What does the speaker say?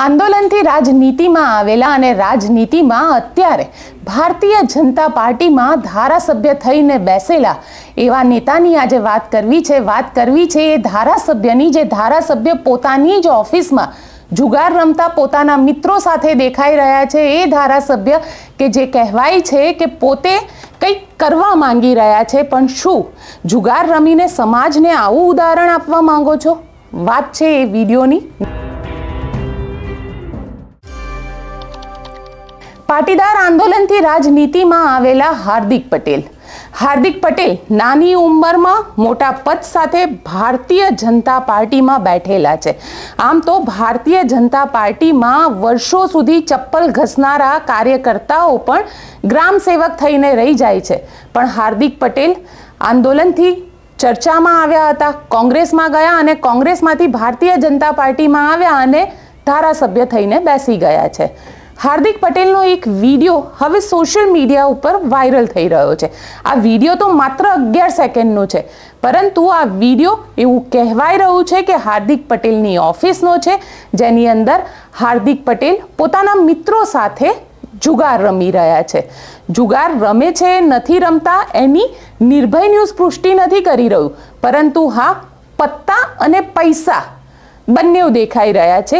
આંદોલનથી રાજનીતિમાં આવેલા અને રાજનીતિમાં અત્યારે ભારતીય જનતા પાર્ટીમાં ધારાસભ્ય થઈને બેસેલા એવા નેતાની આજે વાત કરવી છે. વાત કરવી છે એ ધારાસભ્યની જે ધારાસભ્ય પોતાની જ ઓફિસમાં જુગાર રમતા પોતાના મિત્રો સાથે દેખાઈ રહ્યા છે. એ ધારાસભ્ય કે જે કહેવાય છે કે પોતે કંઈક કરવા માંગી રહ્યા છે. પણ શું જુગાર રમીને સમાજને આવું ઉદાહરણ આપવા માંગો છો? વાત છે એ વિડીયોની. પાટીદાર આંદોલનથી રાજનીતિમાં આવેલા હાર્દિક પટેલ. હાર્દિક પટેલ નાની ઉંમરમાં મોટા પદ સાથે ભારતીય જનતા પાર્ટીમાં બેઠેલા છે. આમ તો ભારતીય જનતા પાર્ટીમાં વર્ષો સુધી ચપ્પલ ઘસનારા કાર્યકર્તાઓ પણ ગ્રામ સેવક થઈને રહી જાય છે. પણ હાર્દિક પટેલ આંદોલનથી ચર્ચામાં આવ્યા હતા. કોંગ્રેસમાં ગયા અને કોંગ્રેસમાંથી ભારતીય જનતા પાર્ટીમાં આવ્યા અને ધારાસભ્ય થઈને બેસી ગયા છે. હાર્દિક પટેલનો એક વીડિયો હવે સોશિયલ મીડિયા ઉપર વાયરલ થઈ રહ્યો છે. આ વીડિયો તો માત્ર અગિયાર સેકન્ડનો છે. પરંતુ આ વીડિયો એવું કહેવાઈ રહ્યું છે કે હાર્દિક પટેલની ઓફિસનો છે, જેની અંદર હાર્દિક પટેલ પોતાના મિત્રો સાથે જુગાર રમી રહ્યા છે. જુગાર રમે છે, નથી રમતા, એની નિર્ભય ન્યૂઝ પુષ્ટિ નથી કરી રહ્યું. પરંતુ હા, પત્તા અને પૈસા બંને દેખાઈ રહ્યા છે.